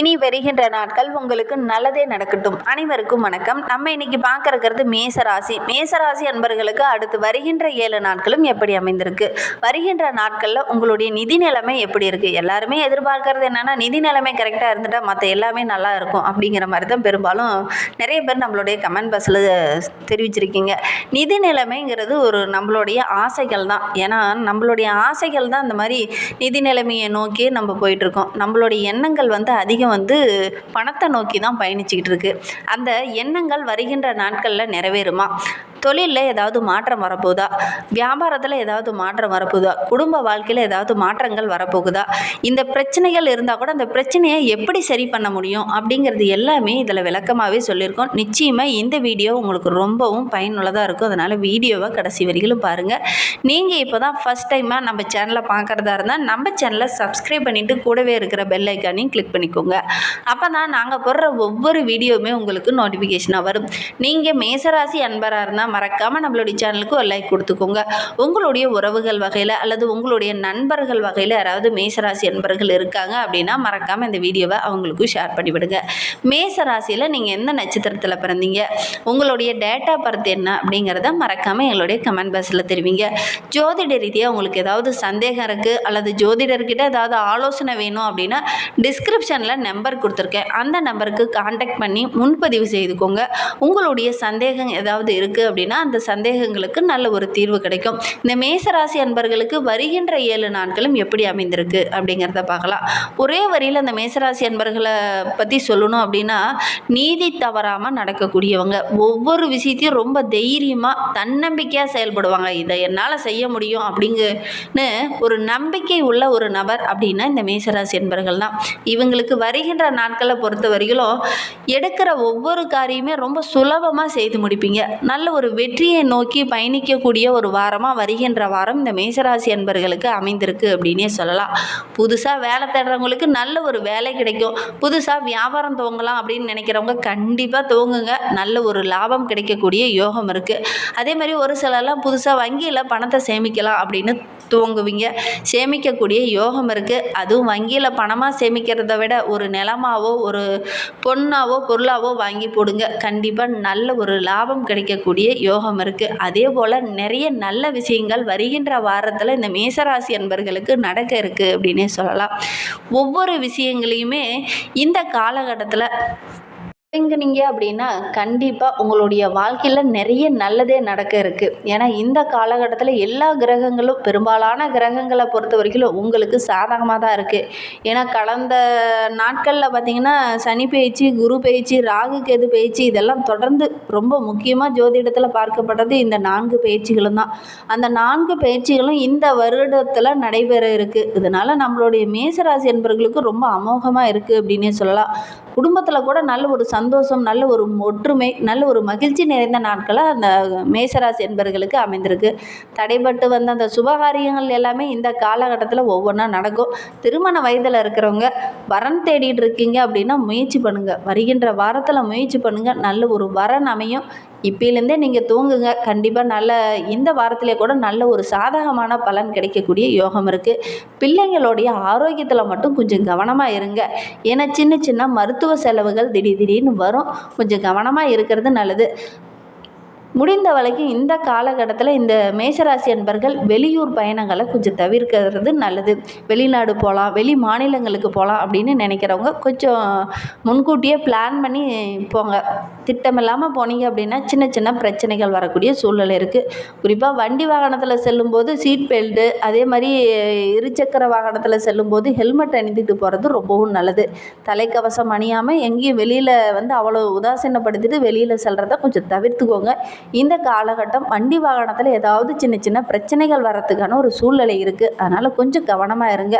இனி வருகின்ற நாட்கள் உங்களுக்கு நல்லதே நடக்கட்டும். அனைவருக்கும் வணக்கம். நம்ம இன்னைக்கு பார்க்க இருக்கிறது மேசராசி. மேசராசி அன்பர்களுக்கு அடுத்து வருகின்ற ஏழு நாட்களும் எப்படி அமைந்திருக்கு? வருகின்ற நாட்களில் உங்களுடைய நிதி நிலைமை எப்படி இருக்குது எல்லாருமே எதிர்பார்க்கறது என்னன்னா நிதி நிலைமை கரெக்டாக இருந்துட்டா மற்ற எல்லாமே நல்லா இருக்கும் அப்படிங்கிற மாதிரி தான் பெரும்பாலும் நிறைய பேர் நம்மளுடைய கமெண்ட் பாக்ஸில் தெரிவிச்சிருக்கீங்க. நிதி நிலைமைங்கிறது ஒரு நம்மளுடைய ஆசைகள் தான். ஏன்னா நம்மளுடைய ஆசைகள் தான் இந்த மாதிரி நிதி நிலைமையை நோக்கி நம்ம போயிட்டுருக்கோம் நம்மளுடைய எண்ணங்கள் வந்து அதிகம் வந்து பணத்தை நோக்கி தான் பயணிச்சுக்கிட்டு இருக்குது அந்த எண்ணங்கள் வருகின்ற நாட்களில் நிறைவேறுமா? தொழிலில் ஏதாவது மாற்றம் வரப்போகுதா? வியாபாரத்தில் ஏதாவது மாற்றம் வரப்போகுதா? குடும்ப வாழ்க்கையில் ஏதாவது மாற்றங்கள் வரப்போகுதா? இந்த பிரச்சனைகள் இருந்தால் கூட அந்த பிரச்சனையை எப்படி சரி பண்ண முடியும்? அப்படிங்கிறது எல்லாமே இதில் விளக்கமாகவே சொல்லியிருக்கோம். நிச்சயமாக இந்த வீடியோ உங்களுக்கு ரொம்பவும் பயனுள்ளதாக இருக்கும். அதனால் வீடியோவை கடைசி வரையிலும் பாருங்கள் நீங்கள் இப்போ தான் ஃபஸ்ட் டைமாக நம்ம சேனலை பார்க்குறதா இருந்தால் நம்ம சேனலை சப்ஸ்கிரைப் பண்ணிவிட்டு கூடவே இருக்கிற பெல் ஐக்கானையும் கிளிக் பண்ணிக்கோங்க. அப்போ தான் நாங்கள் போடுற ஒவ்வொரு வீடியோவுமே உங்களுக்கு நோட்டிஃபிகேஷனாக வரும். நீங்கள் மேசராசி அன்பராக இருந்தால் மறக்காமல் நம்மளுடைய சேனலுக்கு ஒரு லைக் கொடுத்துக்கோங்க. உங்களுடைய உறவுகள் வகையில் அல்லது உங்களுடைய நண்பர்கள் வகையில் யாராவது மேசராசி அன்பர்கள் இருக்காங்க அப்படின்னா மறக்காமல் இந்த வீடியோவை அவங்களுக்கும் ஷேர் பண்ணிவிடுங்க. மேசராசியில் நீங்கள் எந்த நட்சத்திரத்தில் பிறந்தீங்க? உங்களுடைய டேட்டா பர்த் என்ன அப்படிங்கிறத மறக்காமல் எங்களுடைய கமெண்ட் பாக்ஸில் தெரிவிங்க. ஜோதிட ரீதியாக உங்களுக்கு ஏதாவது சந்தேகம் இருக்குது அல்லது ஜோதிடர்கிட்ட ஏதாவது ஆலோசனை வேணும் அப்படின்னா டிஸ்கிரிப்ஷனில் நம்பர் கொடுத்துருக்கேன். அந்த நம்பருக்கு காண்டாக்ட் பண்ணி முன்பதிவு செய்துக்கோங்க. உங்களுடைய சந்தேகம் ஏதாவது இருக்குது அப்படின்னா அந்த சந்தேகங்களுக்கு நல்ல ஒரு தீர்வு கிடைக்கும். இந்த மேசராசி அன்பர்களுக்கு வருகின்ற ஏழு நாட்களும் எப்படி அமைந்திருக்கு அப்படிங்கிறத பார்க்கலாம். ஒரே வரியில் அந்த மேசராசி அன்பர்களை பற்றி சொல்லணும் அப்படின்னா நீதி தவறாமல் நடக்கக்கூடியவங்க. ஒவ்வொரு விஷயத்தையும் ரொம்ப தைரியமாக தன்னம்பிக்கையாக செயல்படுவாங்க. இதை என்னால் செய்ய முடியும் அப்படிங்கன்னு ஒரு நம்பிக்கை உள்ள ஒரு நபர் அப்படின்னா இந்த மேசராசி அன்பர்கள் தான். இவங்களுக்கு வருகின்ற நாட்களை பொறுத்த வரையிலும் எடுக்கிற ஒவ்வொரு காரியமே ரொம்ப சுலபமாக செய்து முடிப்பீங்க. நல்ல ஒரு வெற்றியை நோக்கி பயணிக்கக்கூடிய ஒரு வாரமாக வருகின்ற வாரம் இந்த மேசராசி என்பர்களுக்கு அமைந்திருக்கு அப்படின்னே சொல்லலாம். புதுசாக வேலை தேடுறவங்களுக்கு நல்ல ஒரு வேலை கிடைக்கும். புதுசாக வியாபாரம் துவங்கலாம் அப்படின்னு நினைக்கிறவங்க கண்டிப்பாக துவங்குங்க. நல்ல ஒரு லாபம் கிடைக்கக்கூடிய யோகம் இருக்குது அதே மாதிரி ஒரு சிலர்லாம் புதுசாக வங்கியில் பணத்தை சேமிக்கலாம் அப்படின்னு துவங்குவீங்க. சேமிக்கக்கூடிய யோகம் இருக்குது அதுவும் வங்கியில் பணமாக சேமிக்கிறத விட ஒரு ஒரு நிலமாவோ ஒரு பொண்ணாவோ பொருளாவோ வாங்கி போடுங்க. கண்டிப்பாக நல்ல ஒரு லாபம் கிடைக்கக்கூடிய யோகம் இருக்குது அதே போல் நிறைய நல்ல விஷயங்கள் வருகின்ற வாரத்தில் இந்த மேசராசி அன்பர்களுக்கு நடக்க இருக்குது அப்படின்னே சொல்லலாம். ஒவ்வொரு விஷயங்களையுமே இந்த காலகட்டத்தில் தொடங்குனீங்க அப்படின்னா கண்டிப்பாக உங்களுடைய வாழ்க்கையில் நிறைய நல்லதே நடக்க இருக்குது ஏன்னா இந்த காலகட்டத்தில் எல்லா கிரகங்களும் பெரும்பாலான கிரகங்களை பொறுத்த வரைக்கும் உங்களுக்கு சாதகமாக தான் இருக்குது ஏன்னா கடந்த நாட்களில் பார்த்திங்கன்னா சனி பயிற்சி குரு பயிற்சி ராகு கேது பயிற்சி இதெல்லாம் தொடர்ந்து ரொம்ப முக்கியமாக ஜோதிடத்தில் பார்க்கப்பட்டது இந்த நான்கு பயிற்சிகளும் தான். அந்த நான்கு பயிற்சிகளும் இந்த வருடத்தில் நடைபெற இருக்குது இதனால் நம்மளுடைய மேசராசி என்பவர்களுக்கு ரொம்ப அமோகமாக இருக்குது அப்படின்னே சொல்லலாம். குடும்பத்தில் கூட நல்ல ஒரு சந்தோஷம் நல்ல ஒரு ஒற்றுமை நல்ல ஒரு மகிழ்ச்சி நிறைந்த நாட்களாக அந்த மேசராசி என்பர்களுக்கு அமைந்திருக்கு. தடைபட்டு வந்த அந்த சுபகாரியங்கள் எல்லாமே இந்த காலகட்டத்தில் ஒவ்வொன்றா நடக்கும். திருமண வயதில் இருக்கிறவங்க வரன் தேடிட்டு இருக்கீங்க அப்படின்னா முயற்சி பண்ணுங்கள் வருகின்ற வாரத்தில் முயற்சி பண்ணுங்கள் நல்ல ஒரு வரன் அமையும். இப்போலேருந்தே நீங்கள் தூங்குங்க. கண்டிப்பாக நல்ல இந்த வாரத்திலே கூட நல்ல ஒரு சாதகமான பலன் கிடைக்கக்கூடிய யோகம் இருக்குது பிள்ளைங்களுடைய ஆரோக்கியத்தில் மட்டும் கொஞ்சம் கவனமாக இருங்க. ஏன்னா சின்ன சின்ன மருத்துவ செலவுகள் திடீர் திடீர்னு வரும். கொஞ்சம் கவனமாக இருக்கிறது நல்லது. முடிந்த வரைக்கும் இந்த காலகட்டத்தில் இந்த மேசராசி அன்பர்கள் வெளியூர் பயணங்களை கொஞ்சம் தவிர்க்கிறது நல்லது. வெளிநாடு போகலாம் வெளி மாநிலங்களுக்கு போகலாம் அப்படின்னு நினைக்கிறவங்க கொஞ்சம் முன்கூட்டியே பிளான் பண்ணி போங்க. திட்டமில்லாமல் போனீங்க அப்படின்னா சின்ன சின்ன பிரச்சனைகள் வரக்கூடிய சூழ்நிலை இருக்குது குறிப்பாக வண்டி வாகனத்தில் செல்லும்போது சீட் பெல்ட்டு அதே மாதிரி இருசக்கர வாகனத்தில் செல்லும்போது ஹெல்மெட் அணிந்துட்டு போகிறது ரொம்பவும் நல்லது. தலைக்கவசம் அணியாமல் எங்கேயும் வெளியில் வந்து அவ்வளோ உதாசீனப்படுத்திட்டு வெளியில் செல்கிறத கொஞ்சம் தவிர்த்துக்கோங்க. இந்த காலகட்டம் வண்டி வாகனத்தில் ஏதாவது சின்ன சின்ன பிரச்சனைகள் வரத்துக்கான ஒரு சூழ்நிலை இருக்குது அதனால் கொஞ்சம் கவனமாக இருங்க.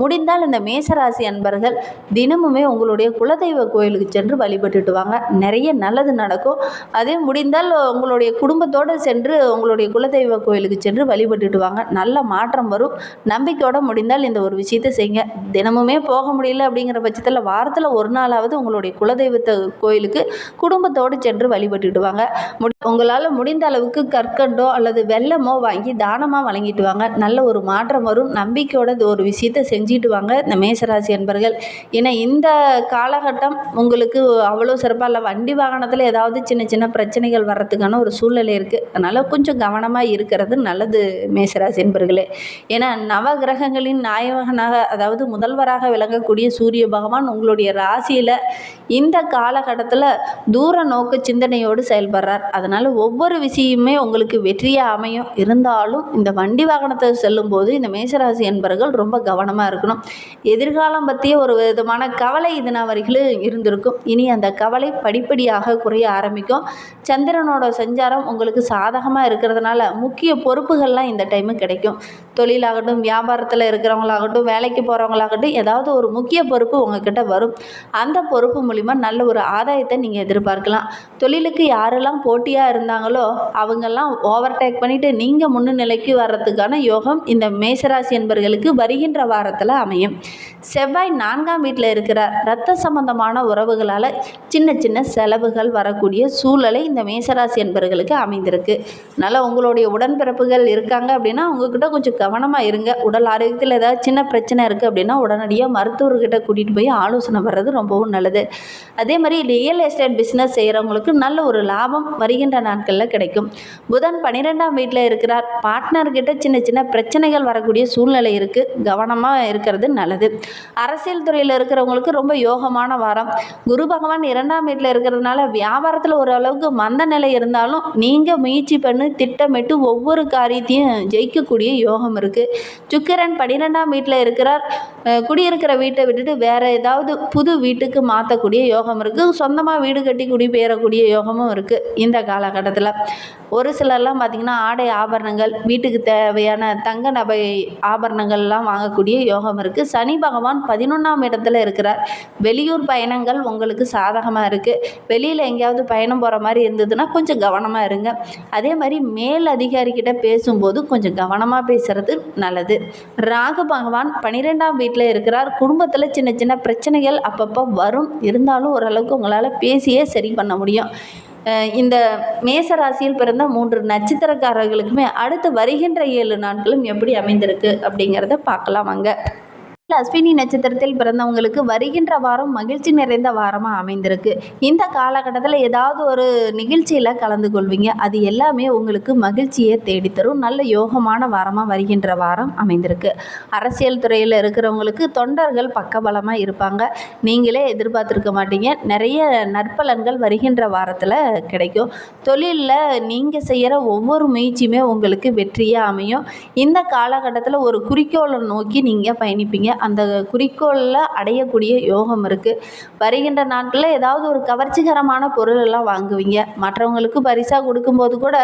முடிந்தால் இந்த மேசராசி அன்பர்கள் தினமுமே உங்களுடைய குலதெய்வ கோயிலுக்கு சென்று வழிபட்டுட்டு வாங்க. நிறைய நல்லது நடக்கும். அதே முடிந்தால் உங்களுடைய குடும்பத்தோடு சென்று உங்களுடைய குலதெய்வ கோயிலுக்கு சென்று வழிபட்டுட்டு வாங்க. நல்ல மாற்றம் வரும். நம்பிக்கையோடு முடிந்தால் இந்த ஒரு விஷயத்தை செய்யுங்க தினமுமே போக முடியல அப்படிங்கிற பட்சத்தில் வாரத்தில் ஒரு நாளாவது உங்களுடைய குலதெய்வத்தை கோயிலுக்கு குடும்பத்தோடு சென்று வழிபட்டுட்டு வாங்க. முடி உங்களால் முடிந்த அளவுக்கு கற்கண்டோ அல்லது வெள்ளமோ வாங்கி தானமாக வழங்கிட்டு வாங்க. நல்ல ஒரு மாற்றம் வரும். நம்பிக்கையோட ஒரு விஷயத்தை செஞ்சுட்டு வாங்க இந்த மேசராசி என்பர்கள் ஏன்னா இந்த காலகட்டம் உங்களுக்கு அவ்வளோ சிறப்பாக இல்லை. வண்டி வாகனத்தில் ஏதாவது சின்ன சின்ன பிரச்சனைகள் வர்றதுக்கான ஒரு சூழ்நிலை இருக்குது அதனால் கொஞ்சம் கவனமாக இருக்கிறது நல்லது மேசராசி என்பர்களே ஏன்னா நவ கிரகங்களின் நாயகனாக அதாவது முதல்வராக விளங்கக்கூடிய சூரிய பகவான் உங்களுடைய ராசியில் இந்த காலகட்டத்தில் தூர நோக்கு சிந்தனையோடு செயல்படுறார். அதனால் ஒவ்வொரு விஷயமுமே உங்களுக்கு வெற்றியாக அமையும். இருந்தாலும் இந்த வண்டி வாகனத்தை செல்லும்போது இந்த மேசராசி என்பர்கள் ரொம்ப கவனமாக இருக்கணும். எதிர்காலம் பற்றிய ஒரு விதமான கவலை இதனா வரைக்கும் இருந்திருக்கும். இனி அந்த கவலை படிப்படியாக குறைய ஆரம்பிக்கும். சந்திரனோட சஞ்சாரம் உங்களுக்கு சாதகமாக இருக்கிறதுனால முக்கிய பொறுப்புகள்லாம் இந்த டைமு கிடைக்கும். தொழிலாகட்டும் வியாபாரத்தில் இருக்கிறவங்களாகட்டும் வேலைக்கு போகிறவங்களாகட்டும் ஏதாவது ஒரு முக்கிய பொறுப்பு உங்ககிட்ட வரும். அந்த பொறுப்பு மூலிமா நல்ல ஒரு ஆதாயத்தை நீங்கள் எதிர்பார்க்கலாம். தொழிலுக்கு யாரெல்லாம் போட்டியாக இருந்தாங்களோ அவங்கெல்லாம் ஓவர்டேக் பண்ணிவிட்டு நீங்கள் முன்னிலைக்கு வர்றதுக்கான யோகம் இந்த மேசராசி என்பர்களுக்கு வருகின்ற வாரத்தில் அமையும். செவ்வாய் நான்காம் வீட்டில் இருக்கிறார் ரத்த சம்பந்தமான உறவுகளால் சின்ன சின்ன செலவுகள் வரக்கூடிய சூழலை இந்த மேசராசி என்பர்களுக்கு அமைந்திருக்கு. அதனால் உங்களுடைய உடன்பிறப்புகள் இருக்காங்க அப்படின்னா உங்ககிட்ட கொஞ்சம் கவனமாக இருங்க. உடல் ஆரோக்கியத்தில் ஏதாவது சின்ன பிரச்சனை இருக்குது அப்படின்னா உடனடியாக மருத்துவர்கிட்ட கூட்டிகிட்டு போய் ஆலோசனை வர்றது ரொம்பவும் நல்லது. அதே மாதிரி ரியல் எஸ்டேட் பிஸ்னஸ் செய்கிறவங்களுக்கு நல்ல ஒரு லாபம் வருகின்ற நாட்களில் கிடைக்கும். புதன் பன்னிரெண்டாம் வீட்டில் இருக்கிறார். பார்ட்னர்கிட்ட சின்ன சின்ன பிரச்சனைகள் வரக்கூடிய சூழ்நிலை இருக்குது கவனமாக இருக்கிறது நல்லது. அரசியல் துறையில் இருக்கிறவங்களுக்கு ரொம்ப யோகமான வாரம். குரு பகவான் இரண்டாம் வீட்டில் இருக்கிறதுனால வியாபாரத்தில் ஓரளவுக்கு மந்த நிலை இருந்தாலும் நீங்கள் முயற்சி பண்ணி திட்டமிட்டு ஒவ்வொரு காரியத்தையும் ஜெயிக்கக்கூடிய யோகம் இருக்குது சுக்கிரன் பன்னிரெண்டாம் வீட்டில் இருக்கிறார். குடியிருக்கிற வீட்டை விட்டுட்டு வேறு ஏதாவது புது வீட்டுக்கு மாற்றக்கூடிய யோகம் இருக்குது சொந்தமாக வீடு கட்டி குடிபெயரக்கூடிய யோகமும் இருக்குது இந்த காலகட்டம். காலகட்டத்தில். ஒரு சிலர்லாம் பார்த்திங்கன்னா ஆடை ஆபரணங்கள் வீட்டுக்கு தேவையான தங்க நகை ஆபரணங்கள்லாம் வாங்கக்கூடிய யோகம் இருக்குது சனி பகவான் பதினொன்றாம் இடத்துல இருக்கிறார். வெளியூர் பயணங்கள் உங்களுக்கு சாதகமாக இருக்குது வெளியில் எங்கேயாவது பயணம் போகிற மாதிரி இருந்ததுன்னா கொஞ்சம் கவனமாக இருங்க. அதே மாதிரி மேல் அதிகாரிக்கிட்ட பேசும்போது கொஞ்சம் கவனமாக பேசுகிறது நல்லது. ராகு பகவான் பன்னிரெண்டாம் வீட்டில் இருக்கிறார். குடும்பத்தில் சின்ன சின்ன பிரச்சனைகள் அப்பப்போ வரும். இருந்தாலும் ஓரளவுக்கு உங்களால் பேசியே சரி பண்ண முடியும். இந்த மேச ராசியில் பிறந்த மூன்று நட்சத்திரக்காரர்களுக்குமே அடுத்து வருகின்ற ஏழு நாட்களும் எப்படி அமைந்திருக்கு அப்படிங்கிறத பார்க்கலாம் வாங்க. அஸ்வினி நட்சத்திரத்தில் பிறந்தவங்களுக்கு வருகின்ற வாரம் மகிழ்ச்சி நிறைந்த வாரமாக அமைந்திருக்கு. இந்த காலகட்டத்தில் ஏதாவது ஒரு நிகழ்ச்சியில் கலந்து கொள்வீங்க. அது எல்லாமே உங்களுக்கு மகிழ்ச்சியை தேடித்தரும். நல்ல யோகமான வாரமாக வருகின்ற வாரம் அமைந்திருக்கு. அரசியல் துறையில் இருக்கிறவங்களுக்கு தொண்டர்கள் பக்கபலமாக இருப்பாங்க. நீங்களே எதிர்பார்த்துருக்க மாட்டீங்க. நிறைய நற்பலன்கள் வருகின்ற வாரத்தில் கிடைக்கும். தொழிலில் நீங்கள் செய்கிற ஒவ்வொரு முயற்சியுமே உங்களுக்கு வெற்றியாக அமையும். இந்த காலகட்டத்தில் ஒரு குறிக்கோளை நோக்கி நீங்கள் பயணிப்பீங்க. அந்த குறிக்கோளில் அடையக்கூடிய யோகம் இருக்குது வருகின்ற நாட்களில் ஏதாவது ஒரு கவர்ச்சிகரமான பொருளெல்லாம் வாங்குவீங்க. மற்றவங்களுக்கு பரிசாக கொடுக்கும்போது கூட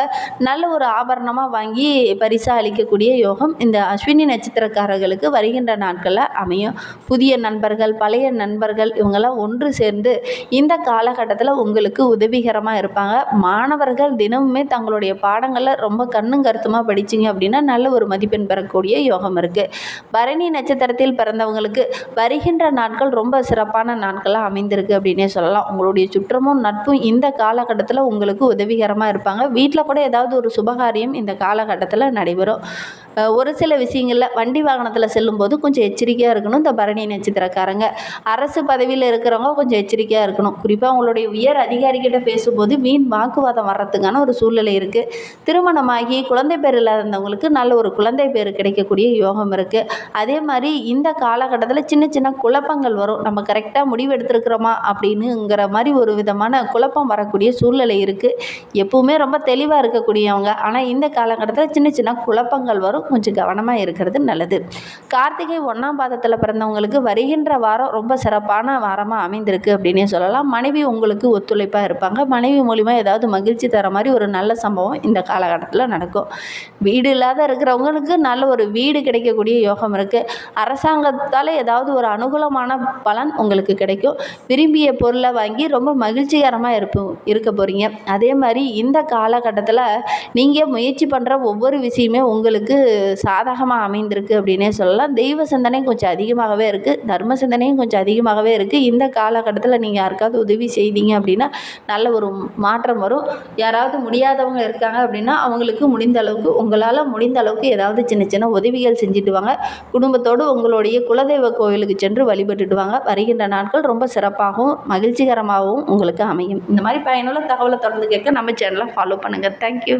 நல்ல ஒரு ஆபரணமாக வாங்கி பரிசாக அளிக்கக்கூடிய யோகம் இந்த அஸ்வினி நட்சத்திரக்காரர்களுக்கு வருகின்ற நாட்களில் அமையும். புதிய நண்பர்கள் பழைய நண்பர்கள் இவங்கெல்லாம் ஒன்று சேர்ந்து இந்த காலகட்டத்தில் உங்களுக்கு உதவிகரமாக இருப்பாங்க. மாணவர்கள் தினமுமே தங்களுடைய பாடங்களில் ரொம்ப கண்ணும் கருத்துமாக படிச்சிங்க அப்படின்னா நல்ல ஒரு மதிப்பெண் பெறக்கூடிய யோகம் இருக்குது பரணி நட்சத்திரத்தில் பிறந்தவங்களுக்கு வருகின்ற நாட்கள் ரொம்ப சிறப்பான நாட்களாக அமைந்திருக்கு அப்படின்னே சொல்லலாம். உங்களுடைய சுற்றமும் நட்பும் இந்த காலகட்டத்தில் உங்களுக்கு உதவிகரமாக இருப்பாங்க. வீட்டில் கூட ஏதாவது ஒரு சுபகாரியம் இந்த காலகட்டத்தில் நடைபெறும். ஒரு சில விஷயங்களில் வண்டி வாகனத்தில் செல்லும்போது கொஞ்சம் எச்சரிக்கையாக இருக்கணும். இந்த பரணி நட்சத்திரக்காரங்க அரசு பதவியில் இருக்கிறவங்க கொஞ்சம் எச்சரிக்கையாக இருக்கணும். குறிப்பாக உங்களுடைய உயர் அதிகாரிகிட்ட பேசும்போது வீண் வாக்குவாதம் வர்றதுக்கான ஒரு சூழ்நிலை இருக்குது திருமணமாகி குழந்தை பேர் இல்லாதவங்களுக்கு நல்ல ஒரு குழந்தை பேர் கிடைக்கக்கூடிய யோகம் இருக்குது அதே மாதிரி இந்த காலகட்டத்தில் சின்ன சின்ன குழப்பங்கள் வரும். நம்ம கரெக்டாக முடிவு எடுத்திருக்கிறோமா அப்படின்னுங்கிற மாதிரி ஒரு விதமான குழப்பம் வரக்கூடிய சூழ்நிலை இருக்குது எப்பவுமே ரொம்ப தெளிவாக இருக்கக்கூடியவங்க. ஆனால் இந்த காலகட்டத்தில் சின்ன சின்ன குழப்பங்கள் வரும். கொஞ்சம் கவனமாக இருக்கிறது நல்லது. கார்த்திகை ஒன்றாம் பாதத்தில் பிறந்தவங்களுக்கு வருகின்ற வாரம் ரொம்ப சிறப்பான வாரமாக அமைந்திருக்கு அப்படின்னே சொல்லலாம். மனைவி உங்களுக்கு ஒத்துழைப்பாக இருப்பாங்க. மனைவி மூலிமா ஏதாவது மகிழ்ச்சி தர மாதிரி ஒரு நல்ல சம்பவம் இந்த காலகட்டத்தில் நடக்கும். வீடு இல்லாத இருக்கிறவங்களுக்கு நல்ல ஒரு வீடு கிடைக்கக்கூடிய யோகம் இருக்குது அரசாங்க அரசாங்கத்தால் ஏதாவது ஒரு அனுகூலமான பலன் உங்களுக்கு கிடைக்கும். விரும்பிய பொருளை வாங்கி ரொம்ப மகிழ்ச்சிகரமாக இருப்போம் இருக்க போகிறீங்க அதே மாதிரி இந்த காலகட்டத்தில் நீங்கள் முயற்சி பண்ணுற ஒவ்வொரு விஷயமே உங்களுக்கு சாதகமாக அமைந்திருக்கு அப்படின்னே சொல்லலாம். தெய்வ சிந்தனை கொஞ்சம் அதிகமாகவே இருக்குது தர்ம சிந்தனையும் கொஞ்சம் அதிகமாகவே இருக்குது இந்த காலகட்டத்தில் நீங்கள் யாருக்காவது உதவி செய்தீங்க அப்படின்னா நல்ல ஒரு மாற்றம் வரும். யாராவது முடியாதவங்க இருக்காங்க அப்படின்னா அவங்களுக்கு முடிந்த அளவுக்கு உங்களால் முடிந்த அளவுக்கு ஏதாவது சின்ன சின்ன உதவிகள் செஞ்சுட்டு வாங்க. குடும்பத்தோடு உங்களுடைய குலதெய்வ கோவிலுக்கு சென்று வழிபட்டுட்டு வாங்க வருகின்ற நாட்கள் ரொம்ப சிறப்பாகவும் மகிழ்ச்சிகரமாகவும் உங்களுக்கு அமையும். இந்த மாதிரி பயனுள்ள தகவலை தொடர்ந்து கேட்க நம்ம சேனலை ஃபாலோ பண்ணுங்கள் தேங்க்யூ